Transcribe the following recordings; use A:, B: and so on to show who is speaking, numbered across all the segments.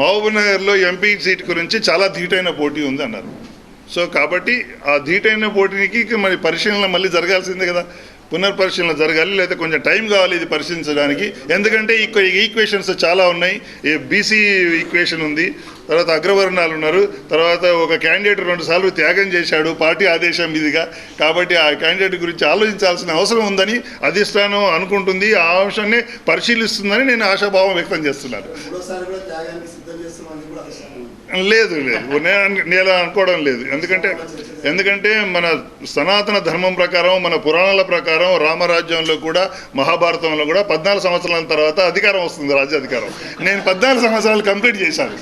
A: మహబూబ్నగర్లో MP seat గురించి చాలా ధీటైన పోటీ ఉంది అన్నారు. సో కాబట్టి ఆ ధీటైన పోటీకి మరి పరిశీలన మళ్ళీ జరగాల్సిందే కదా. పునర్పరిశీలన జరగాలి లేదా కొంచెం టైం కావాలి ఇది పరిశీలించడానికి. ఎందుకంటే ఈక్వేషన్స్ చాలా ఉన్నాయి. ఈ బీసీ ఈక్వేషన్ ఉంది. తర్వాత అగ్రవర్ణాలు ఉన్నారు. తర్వాత ఒక క్యాండిడేట్ రెండు సార్లు త్యాగం చేశాడు పార్టీ ఆదేశం మీదుగా కాబట్టి ఆ క్యాండిడేట్ గురించి ఆలోచించాల్సిన అవసరం ఉందని అధిష్టానం అనుకుంటుంది. ఆ అంశాన్ని పరిశీలిస్తుందని నేను ఆశాభావం వ్యక్తం చేస్తున్నాను. లేదు లేదు. నేను అనుకోవడం లేదు. ఎందుకంటే ఎందుకంటే మన సనాతన ధర్మం ప్రకారం మన పురాణాల ప్రకారం రామరాజ్యంలో కూడా మహాభారతంలో కూడా పద్నాలుగు సంవత్సరాల తర్వాత అధికారం వస్తుంది రాజ్యాధికారం. నేను పద్నాలుగు సంవత్సరాలు కంప్లీట్ చేశాను.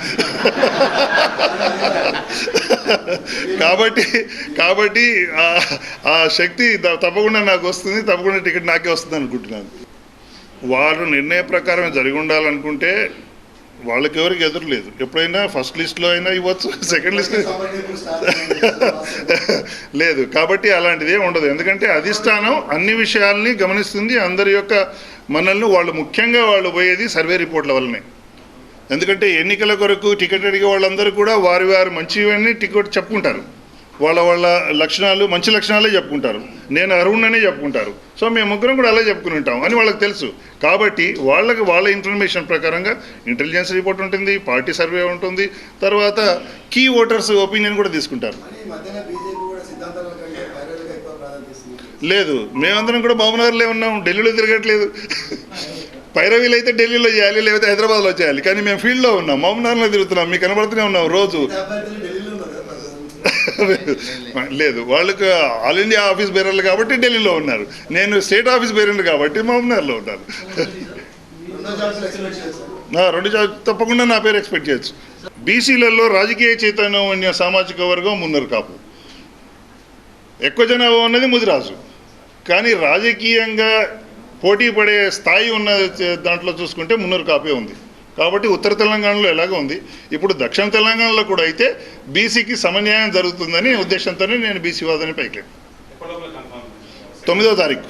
A: కాబట్టి కాబట్టి ఆ- శక్తి తప్పకుండా నాకు వస్తుంది తప్పకుండా టికెట్ నాకే వస్తుంది అనుకుంటున్నాను. వారు నిర్ణయ ప్రకారం జరిగి ఉండాలనుకుంటే వాళ్ళకి ఎవరికి ఎదురు లేదు. ఎప్పుడైనా ఫస్ట్ లిస్ట్లో అయినా ఇవ్వచ్చు సెకండ్ లిస్ట్ లేదు. కాబట్టి అలాంటిది ఏమి ఉండదు. ఎందుకంటే అధిష్టానం అన్ని విషయాల్ని గమనిస్తుంది. అందరి యొక్క మనల్ని వాళ్ళు ముఖ్యంగా వాళ్ళు పోయేది సర్వే రిపోర్ట్ల వల్లనే. ఎందుకంటే ఎన్నికల కొరకు టికెట్ అడిగే వాళ్ళందరూ కూడా వారి వారి మంచివన్నీ టికెట్ చెప్పుకుంటారు. వాళ్ళ వాళ్ళ లక్షణాలు మంచి లక్షణాలే చెప్పుకుంటారు. నేను అరుణ్ణనే చెప్పుకుంటారు. సో మేము ముగ్గురం కూడా అలా చెప్పుకుని ఉంటాం అని వాళ్ళకి తెలుసు. కాబట్టి వాళ్ళకి వాళ్ళ ఇన్ఫర్మేషన్ ప్రకారంగా ఇంటెలిజెన్స్ రిపోర్ట్ ఉంటుంది పార్టీ సర్వే ఉంటుంది తర్వాత కీ ఓటర్స్ ఒపీనియన్ కూడా తీసుకుంటారు. లేదు మేమందరం కూడా మహబూబ్నగర్లో ఉన్నాం ఢిల్లీలో తిరగట్లేదు. పైరవీలు అయితే ఢిల్లీలో చేయాలి లేకపోతే హైదరాబాద్లో చేయాలి. కానీ మేము ఫీల్డ్లో ఉన్నాం మహబూబ్నగర్లో తిరుగుతున్నాం మీకు కనబడుతూనే ఉన్నాం రోజు
B: మిగతా అభ్యర్థులు ఢిల్లీలో ఉన్నారు కదా ప్రజలు.
A: లేదు వాళ్ళకి ఆల్ ఇండియా ఆఫీస్ బేరర్లు కాబట్టి ఢిల్లీలో ఉన్నారు. నేను స్టేట్ ఆఫీస్ బేరర్లు కాబట్టి మహబూబ్నగర్లో ఉన్నాను
B: రెండు
A: తప్పకుండా నా పేరు ఎక్స్పెక్ట్ చేయొచ్చు. బీసీలలో రాజకీయ చైతన్యం ఉన్న సామాజిక వర్గం మున్నరు కాపు. ఎక్కువ జనాభా ఉన్నది ముదిరాజు. కానీ రాజకీయంగా పోటీ పడే స్థాయి ఉన్న దాంట్లో చూసుకుంటే మున్నూరు కాపే ఉంది. కాబట్టి ఉత్తర తెలంగాణలో ఎలాగో ఉంది. ఇప్పుడు దక్షిణ తెలంగాణలో కూడా అయితే బీసీకి సమన్యాయం జరుగుతుందని ఉద్దేశంతోనే నేను బీసీ వాదని పైకి తొమ్మిదో తారీఖు.